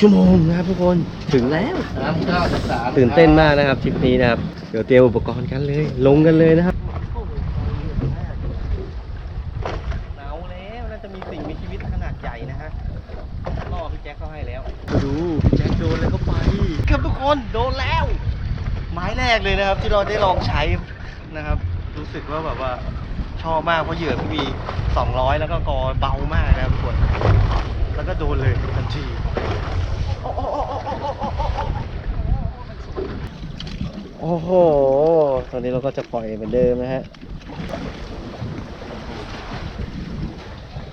ชั่วโมงนะครับทุกคนถึงแล้วน้ำข้าวสักสามตื่นเต้นมากนะครับทริปนี้นะครับ เดี๋ยวเตรียมอุปกรณ์กันเลย ลงกันเลยนะครับหนาวแล้วน่าจะมีสิ่งมีชีวิตขนาดใหญ่นะฮะล่อพี่แจ็คเข้าให้แล้วมาดูพี่แจ็คโดนแล้วก็ไปครับทุกคนโดนแล้ว ไม้แรกเลยนะครับ ที่เราได้ลองใช้นะครับ รู้สึกว่าแบบว่าชอบมากเพราะเหยื่อพี่มี200 แล้วก็กอเบามากนะครับทุกคน แล้วก็โดนเลยทันที โอ้โห ตอนนี้เราก็จะปล่อยเหมือนเดิมนะฮะ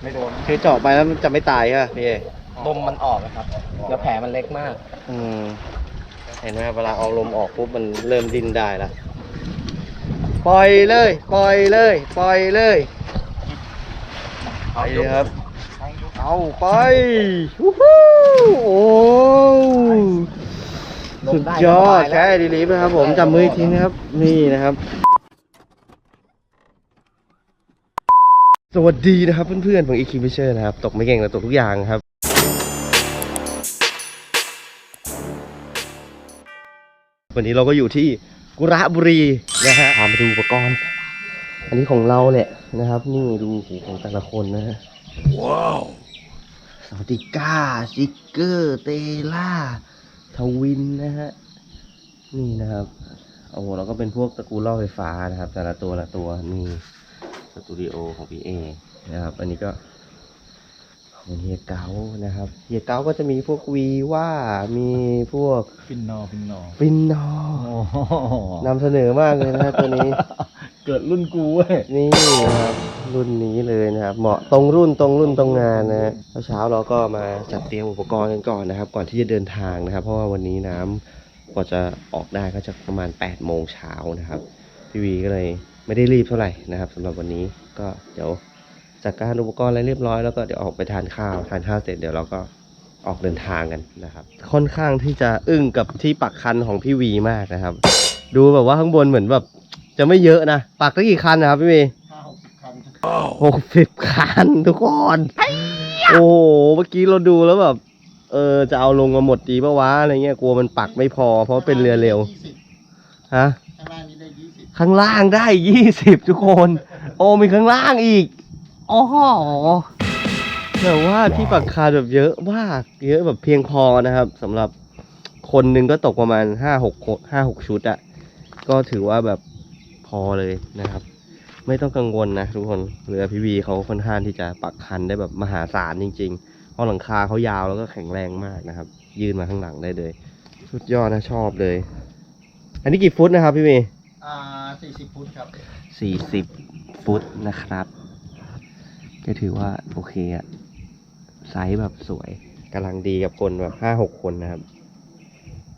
ไม่โดนคือเจาะไปแล้วมันจะไม่ตายใช่ป่ะพี่เอลมมันออกนะครับ แล้วแผลมันเล็กมาก อืม เห็นไหมเวลาเอาลมออกปุ๊บมันเริ่มดิ้นได้แล้วปล่อยเลย ปล่อยเลย ปล่อยเลยไปเลยครับ เอาไปวู้ฮู้โอ้ สุดยอดแค่ดีลีฟนะครับ ผมจับมืออีกทีนะครับ นี่นะครับ สวัสดีนะครับเพื่อนๆของ e q u i p m e r นะครับ ตกไม่เก่งแต่ตกทุกอย่างครับ วันนี้เราก็อยู่ที่กุระบุรีนะฮะพามาดูอุปกรณ์ อันนี้ของเราแหละนะครับ นี่ดูหูของแต่ละคนนะฮะว้าวสาวติก้าซิกเกอร์ เตล่า ทวินนะฮะ นี่นะครับโอ้โหแล้วก็เป็นพวกตระกูลล่อไฟฟ้านะครับ แต่ละตัวละตัวนี่สตูดิโอของพี่เอนะครับ อันนี้ก็เป็นเฮียเก้านะครับเฮียเก้าก็จะมีพวกวีว่ามีพวกฟินนอฟินนอฟินนอร์นำเสนอมากเลยนะตัวนี้ เกิดรุ่นกูเว้ยนี่นะครับ รุ่นนี้เลยนะครับ เหมาะตรงรุ่นตรงรุ่นตรงงานนะฮะเช้าเราก็มาจัดเตรียมอุปกรณ์กันก่อนนะครับ ก่อนที่จะเดินทางนะครับ เพราะว่าวันนี้น้ำกว่าจะออกได้ก็จะประมาณ8ปดโมงเช้านะครับพี่วีก็เลยไม่ได้รีบเท่าไหร่นะครับสำหรับวันนี้ก็เดี๋ยวจัดการอุปกรณ์อะไรเรียบร้อยแล้วก็เดี๋ยวออกไปทานข้าวทานข้าวเสร็จเดี๋ยวเราก็ออกเดินทางกันนะครับ ค่อนข้างที่จะอึ้งกับที่ปักคันของพี่วีมากนะครับ ดูแบบว่าข้างบนเหมือนแบบจะไม่เยอะนะ ปักได้กี่คันนะครับพี่เมย์ ห้าหกสิบคันหกสิบคันทุกคน โอ้โห เมื่อกี้เราดูแล้วแบบ เออ จะเอาลงมาหมดดีปะวะอะไรเงี้ย กลัวมันปักไม่พอ เพราะเป็นเรือเร็ว ฮะข้างล่างนี้ได้ยี่สิบข้างล่างได้ยี่สิบทุกคน โอ้มีข้างล่างอีกอ๋อแต่ว่าที่ปักคาแบบเยอะมาก เยอะแบบเพียงพอนะครับสำหรับคนหนึ่งก็ตกประมาณห้าหกห้าหกชุดอะก็ถือว่าแบบพอเลยนะครับ ไม่ต้องกังวลนะทุกคนเรือพีวีเขาค่อนข้างที่จะปักคันได้แบบมหาศาลจริงๆ เพราะหลังคาเขายาวแล้วก็แข็งแรงมากนะครับ ยืนมาข้างหลังได้เลย สุดยอดนะชอบเลย อันนี้กี่ฟุตนะครับพี่เมย์อ่าสี่สิบฟุตครับสี่สิบฟุตนะครับก็ถือว่าโอเคอะไซส์แบบสวยกำลังดีกับคนแบบห้าหกคนนะครับ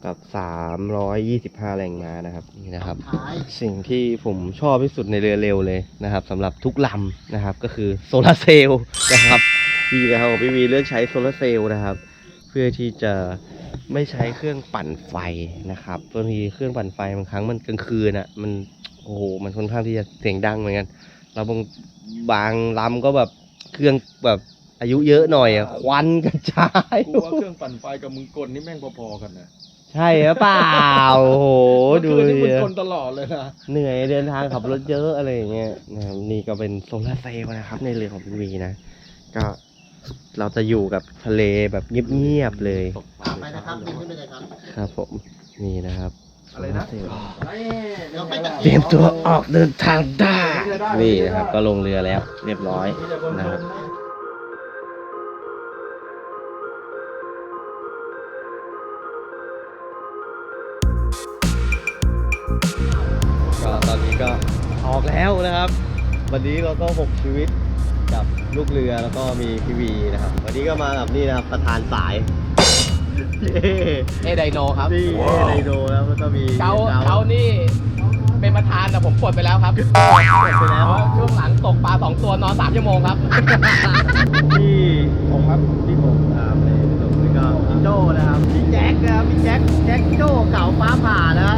กับสามร้อยยี่สิบห้าแรงม้านะครับนี่นะครับท้ายสิ่งที่ผมชอบที่สุดในเรือเร็วเลยนะครับสำหรับทุกลำนะครับ ก็คือโซลาร์เซลล์นะครับพี่นะครับของพี่วีเลือกใช้โซลาร์เซลล์นะครับ เพื่อที่จะไม่ใช้เครื่องปั่นไฟนะครับบางทีเครื่องปั่นไฟบางครั้งมันกลางคืนอะมันโอ้โหมันค่อนข้างที่จะเสียงดังเหมือนกันแล้วบางบางลำก็แบบเครื่องแบบอายุเยอะหน่อยอะควันกระจาย กูว่าเครื่องปั่นไฟกับมึงกลนี่แม่งพอๆกันนะ ใช่หรือเปล่าโอ้โหดูเมื่อคืนนี่มึงดิกลตลอดเลยนะ เหนื่อยเดินทางขับรถเยอะอะไรอย่างเงี้ยนะครับนี่ก็เป็นโซลาร์เซลล์นะครับ ในเรือของพีวีนะ ก็เราจะอยู่กับทะเลแบบเงียบๆเลยอ่าไปนะครับบินขึ้นไปเลยครับ ครับผมนี่นะครับอะไรนะ โซลาเซลล์เดี๋ยวไปตะเตรียมตัวออกเดินทางได้นี่นะครับ ก็ลงเรือแล้ว เรียบร้อยนะครับ แล้วนะครับ วันนี้เราก็หกชีวิตกับลูกเรือแล้วก็มีพี่วีนะครับ วันนี้ก็มากับนี่นะครับประธานสายเย้เอไดโนครับนี่ไดโดแล้วก็ต้องมีเกาเกานี่เป็นประธานแต่ผมปลดไปแล้วครับไปแล้วเพราะช่วงหลังตกปลาสองตัวนอนสามชั่วโมงครับพี่ผมครับพี่ผมครับเลยผมแล้วก็พี่โจนะครับพี่แจ็คนะครับพี่แจ็คแจ็คโจเก่าฟ้าผ่านะ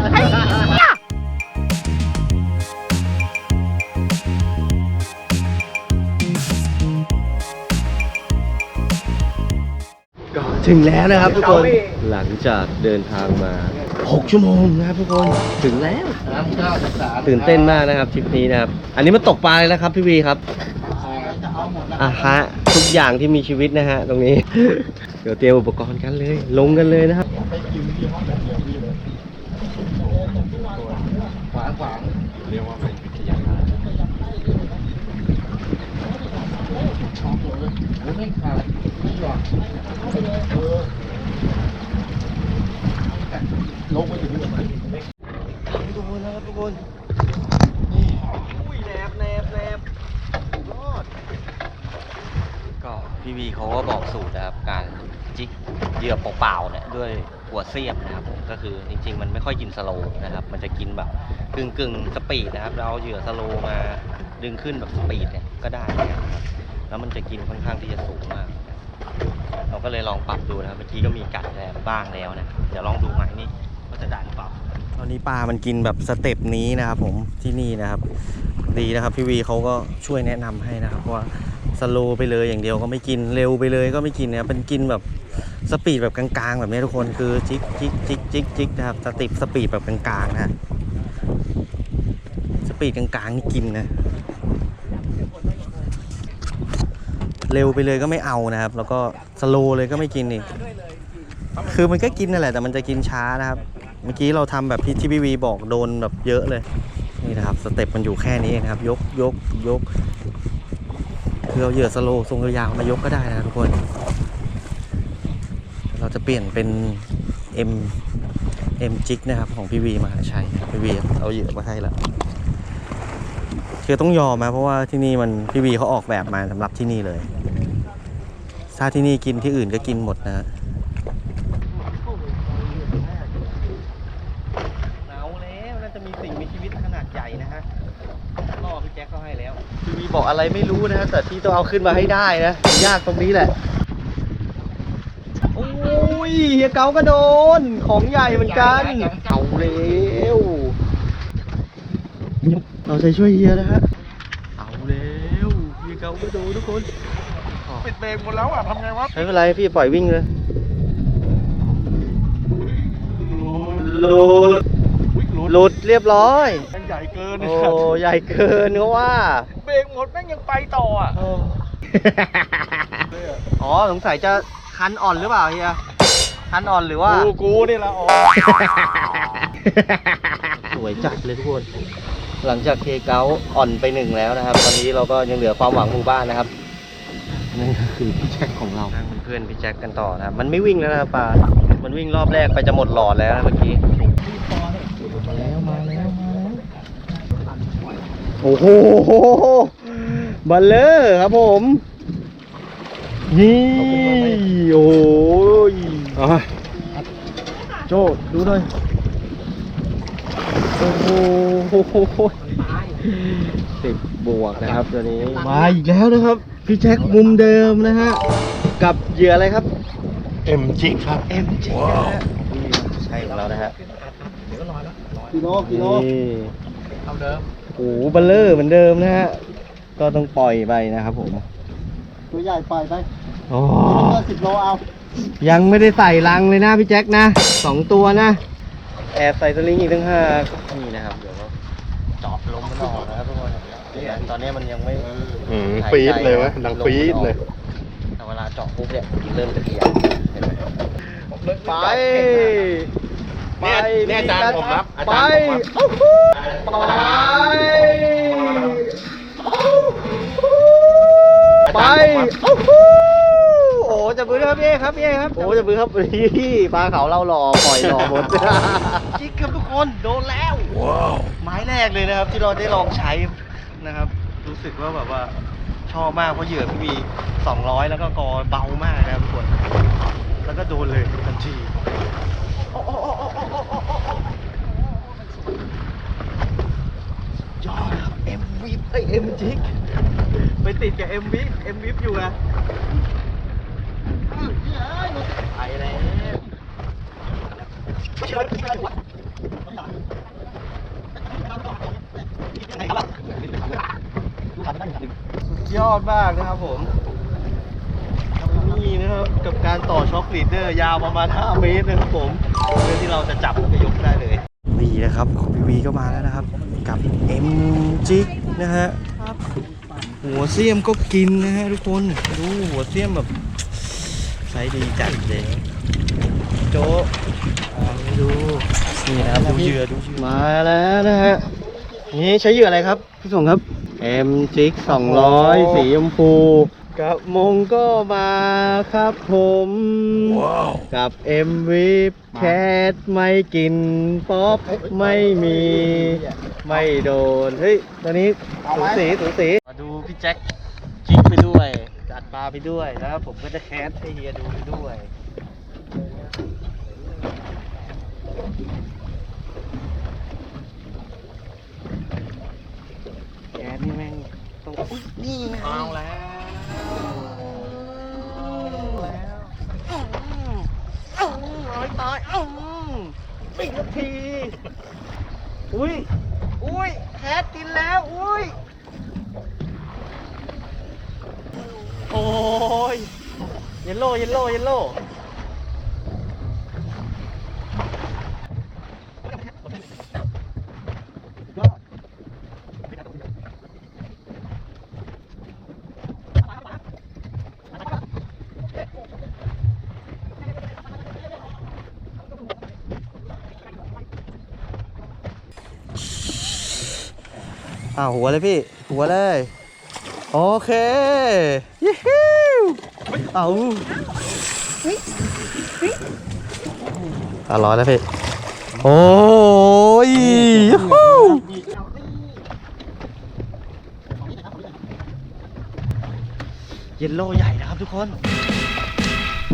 ถึงแล้วนะครับทุกคน หลังจากเดินทางมา 6 ชั่วโมงนะครับทุกคนถึงแล้วน้ำข้าวจากสารตื่นเต้นมากนะครับทริปนี้นะครับ อันนี้มาตกปลาเลยนะครับพี่วีครับจะเอาหมดแล้วอะฮะทุกอย่างที่มีชีวิตนะฮะตรงนี้ เดี๋ยวเตรียมอุปกรณ์กันเลย ลงกันเลยนะครับไปกินที่ห้องแบบเดียวพี่เลยขวางขวางเรียกว่าเป็นวิทยาการช็อกเลยโอ้ไม่ขาดไม่หยอดเออ ลงไปถึงนี่เลยทุกคนนะครับทุกคนอุ้ยแนบแนบแนบรอดก็พี่วีเขาก็บอกสูตรนะครับการจิกเหยื่อเปล่าๆเนี่ยด้วยหัวเสียบนะครับผมก็คือจริง ๆ มันไม่ค่อยกินสโลว์นะครับ มันจะกินแบบกึ่งกึ่งสปีดนะครับเราเอาเหยื่อสโลว์มาดึงขึ้นแบบสปีดเนี่ยก็ได้นะครับแล้วมันจะกินค่อนข้างที่จะสูงมาก เราก็เลยลองปรับดูนะครับเมื่อกี้ก็มีกัดแล้วบ้างแล้วนะเดี๋ยวลองดูใหม่นี่ จะได้หรือเปล่าตอนนี้ปลามันกินแบบสเต็ปนี้นะครับผมที่นี่นะครับดีนะครับพี่วีเขาก็ช่วยแนะนำให้นะครับว่าสโลไปเลยอย่างเดียวก็ไม่กินเร็วไปเลยก็ไม่กินนะครับเป็นกินแบบสปีดแบบกลางๆ แบบนี้ทุกคนคือจิกจิกจิกจิกจิกนะครับสติปสปีดแบบกลางๆนะฮะสปีดกลางๆนี่กินนะเร็วไปเลยก็ไม่เอานะครับ แล้วก็สโลเลยก็ไม่กินอีกคือมันก็กินนั่นแหละแต่มันจะกินช้านะครับ เมื่อกี้เราทำแบบที่ที่พี่วีบอกโดนแบบเยอะเลย นี่นะครับสเต็ปมันอยู่แค่นี้นะครับ ยกยกยกคือเอาเหยื่อสโลทรงยาวมายกก็ได้นะทุกคน เราจะเปลี่ยนเป็น M M จิกนะครับของพี่วีมาใช้พี่วีเอาเหยื่อมาให้แล้วคือต้องยอมนะเพราะว่าที่นี่มันพี่วีเขาออกแบบมาสำหรับที่นี่เลยถ้าที่นี่กินที่อื่นก็กินหมดนะฮะ เอาแล้วน่าจะมีสิ่งมีชีวิตขนาดใหญ่นะฮะล่อพี่แจ็คเขาให้แล้วทีวี บอกอะไรไม่รู้นะฮะแต่ที่ต้องเอาขึ้นมาให้ได้นะยากตรงนี้แหละโอ้ยเฮียเกาก็โดน ของใหญ่เหมือนกันเอาเร็วเราใจช่วยเฮียนะฮะเอาเร็วเฮียเกาก็โดนทุกคนปิดเบรกหมดแล้วอะทำไงวะไม่เป็นไรพี่ปล่อยวิ่งเลยหลุดอุ๊ย หลุดหลุดเรียบร้อย แม่งใหญ่เกินโอ้ใหญ่เกินเขาว่าเบรกหมดแม่งยังไปต่ออะ อ๋อสงสัยจะคันอ่อนหรือเปล่าเฮียคันอ่อนหรือว่า กูกูนี่ละอ๋อสวยจัดเลยทุกคน หลังจากเคเกาอ่อนไปหนึ่งแล้วนะครับ ตอนนี้เราก็ยังเหลือความหวังหมู่บ้านนะครับนั่นก็คือพี่แจ็คของเรานั่งเป็นเพื่อนพี่แจ็คกันต่อนะครับ มันไม่วิ่งแล้วนะครับปลามันวิ่งรอบแรกไปจะหมดหลอดแล้วนะเมื่อกี้ โอ้โหบัลเลอร์ครับผมนี่โอ้ยโจดูหน่อยโอ้โหสิบบวกนะครับตัวนี้มาอีกแล้วนะครับ พี่แจ็คมุมเดิมนะฮะกับเหยื่ออะไรครับเอ็มจิกครับ MG นะฮะนี่ใช่ของเรานะฮะกิโลกิโลนี่เท่าเดิม โอ้โหบัลเลอร์เหมือนเดิมนะฮะ ก็ต้องปล่อยไปนะครับผม ตัวใหญ่ปล่อยไปโอ้ก็สิบโลเอา ยังไม่ได้ใส่รังเลยนะพี่แจ็คนะสองตัวนะ แอบใส่สลิงอีกทั้งห้านี่นะครับ เดี๋ยวเราเจาะลมมันออกนะครับทุกคนเนี่ยตอนนี้มันยังไม่อืมหายใจปี๊ดเลยวะดังปี๊ดเลย แต่เวลาเจาะปุ๊บเนี่ยมันเริ่มจะเอียงเห็นไหม ไป ไปเนี่ยเนี่ยอาจารย์ผมรับอาไปจารย์ผมรับโอ้โหไปไปโอ้โหโอ้โหจะมือด้วยครับพี่เอครับพี่เอครับโอ้โหจะมือครับพี่ปลาเขาเราหล่อปล่อยหล่อหมดจิ๊กครับทุกคนโดนแล้วว้าวไม้แรกเลยนะครับ ที่เราได้ลองใช้นะครับ รู้สึกว่าแบบว่าชอบมากเพราะเหยื่อพี่มี200 แล้วก็กอเบามากนะครับทุกคน แล้วก็โดนเลยทันที ยอดครับ M v i p เอ้ย M จิกไปติดกับ M v i p M v i p อยู่อะไปแล้วสุดยอดมากนะครับผม นี่นะครับกับการต่อช็อคลีดเดอร์ยาวประมาณ 5 เมตรนะครับผมเพื่อที่เราจะจับแล้วก็ยกได้เลยวีนะครับของพี่วีก็มาแล้วนะครับ กับ M จิกนะฮะหัวเสียมก็กินนะฮะทุกคนดูหัวเสียมแบบใช้ดีจัดเลยโจะเอาให้ดูนี่นะครับดูเหยื่อดูเหยื่อมาแล้วนะฮะนี่ใช้เหยื่ออะไรครับพี่ส่งครับ M จิก200 สีชมพู กับมงก็มาครับผมกับ M v i p แคทไม่กินป๊อปไม่มี ไม่โดน เฮ้ย ตอนนี้สูสีสูสีมาดูพี่แจ็คจิกไปด้วย จัดปลาไปด้วยนะครับผมก็จะแคสให้เฮียดูไปด้วย แกนี่แม่งต้องอุ๊ยนี่ไงเอาแล้วแล้วอื้ออื้อร้อยตายอื้อปิดนาที อุ้ย อุ้ยแคทกินแล้ว อุ้ย โอ้ย เยลโล่ เยลโล่อ่าหัวเลยพี่ หัวเลย โอเคยี่ฮิวเอา อะร้อยแล้วพี่ โอ้ยยูฮูเยลโล่ใหญ่นะครับทุกคน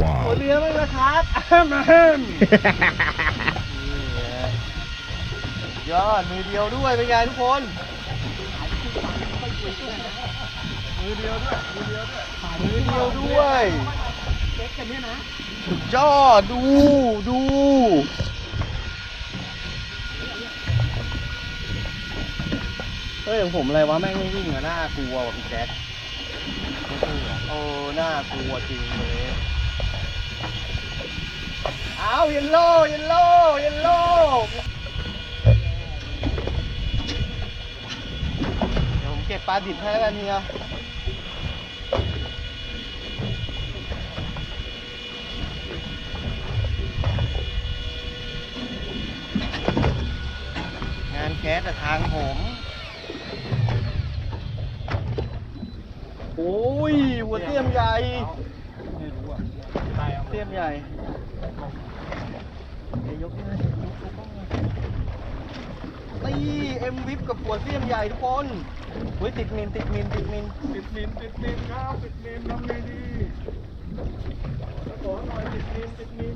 ว้าวเรือเลยนะครับอ้ามอ้ามนี่ไงยอดมือเดียวด้วยเป็นไงทุกคนมือเดียวด้วยมือเดียวด้วยมือเดียวด้วย สุดยอดดูดูเฮ้ยของผมอะไรวะแม่งไม่วิ่งอะน่ากลัวว่ะพี่แจ๊คโอ้น่ากลัวจริงเลยเอาเยลโล่เยลโล่เยลโล่เดี๋ยวผมเก็บปลาดิบให้แล้วกันเฮียงาน แต่ทางผม โอ้ย หัวเตี้ยมใหญ่เตี้ยมใหญ่เดี๋ยวยกนี่เลยยกยกกล้ตีเอ็มวิปกับหัวเตี้ยมใหญ่ทุกคนเฮ้ยติดมินติดมินติดมิน ติดมินติดมินครับติดมินทำไงดีขอหน่อยติดมินติดมิน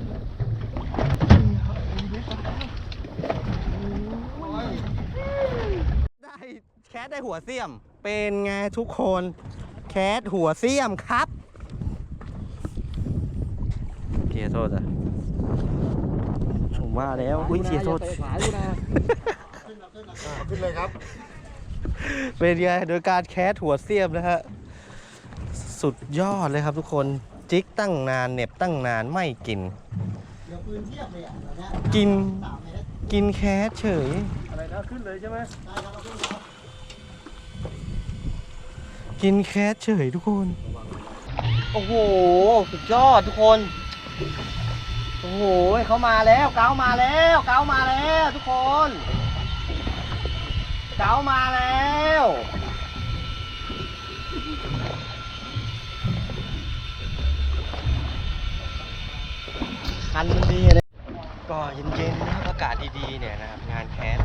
ได้ แคสได้หัวเสียม เป็นไงทุกคน แคสหัวเสียมครับเกียร์โทษอะผมว่าแล้ว อุ้ยเกียร์โทษ ขึ้นเลยครับ เป็นไงโดยการแคสหัวเสียมนะฮะ สุดยอดเลยครับทุกคน จิกตั้งนานเหน็บตั้งนานไม่กิน กิน กินแคสเฉย อะไรนะ ขึ้นเลยใช่ไหม กินแคสเฉยทุกคน โอ้โห สุดยอดทุกคน โอ้โหเขามาแล้วเก้ามาแล้วเก้ามาแล้วทุกคนเก้ามาแล้วคันมันดีเลยก็เย็นๆนะครับอากาศดีๆเนี่ยนะครับงานแคส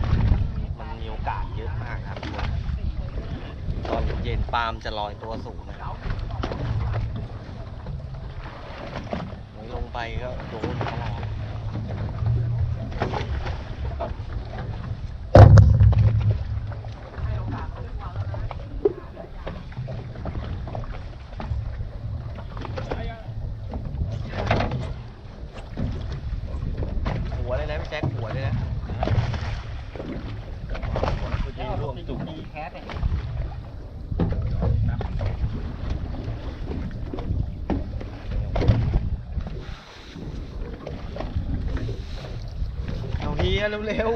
มันมีโอกาสเยอะมากครับทุกคนตอน เย็นปาล์มจะลอยตัวสูงนะครับลงไปก็โดนตลอดหัวเลยนะพี่แจ็คหัวเลยนะ ร่วมจุกแคสเนี่ย ร์เร็ว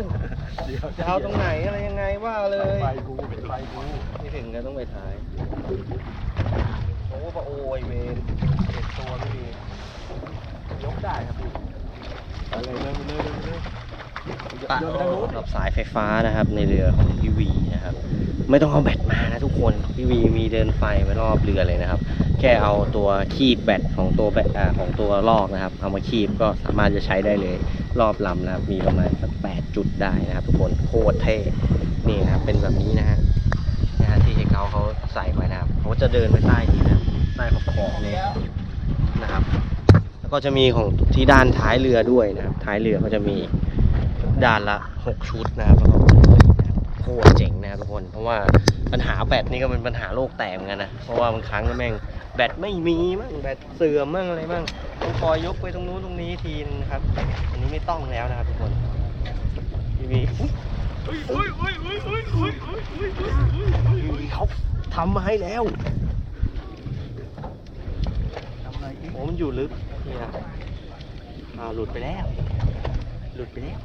ๆจะเอาตรงไหนอะไรยังไงว่าเลยไปกูเป็นไปกูไม่ถึงก็ต้องไปถ่ายโอ้ปะโอยเวนเจ็ดตัวไม่มียกได้ครับพี่อะไรเลยเลยเลยเลยปะกับสายไฟฟ้านะครับในเรือของพี่วีนะครับ ไม่ต้องเอาแบตมานะทุกคน พี่วีมีเดินไฟไว้รอบเรือเลยนะครับ แค่เอาตัวคีบแบตของตัวแบตอของตัวลอกนะครับ เอามาคีบก็สามารถจะใช้ได้เลย รอบลำนะครับ มีประมาณสักแปดจุดได้นะครับ ทุกคนโคตรเท่นี่นะครับเป็นแบบนี้นะฮะนะฮะที่เขาเขาใส่ไว้นะครับเขาจะเดินไปใต้นี้นะใต้ขอบขอบนี้นะครับ แล้วก็จะมีของที่ด้านท้ายเรือด้วยนะครับท้ายเรือเขาจะมีด้านละหกชุดนะครับแล้วก็ ตรเจ๋งนะครับทุกคน เพราะว่าปัญหาแบตนี่ก็เป็นปัญหาโลกแตกเหมือนกันนะ เพราะว่าบางครั้งก็แม่งแบตไม่มีมั่งแบตเสื่อมมั่งอะไรมั่งต้องคอยยกไปตรงนู้นตรงนี้ทีนะครับ อันนี้ไม่ต้องแล้วนะครับทุกคนพี่วีอุ๊ยพี่วีเขาทำมาให้แล้วโอ้มันอยู่ลึกเนี่ยอ่าหลุดไปแล้ว หลุดไปแล้ว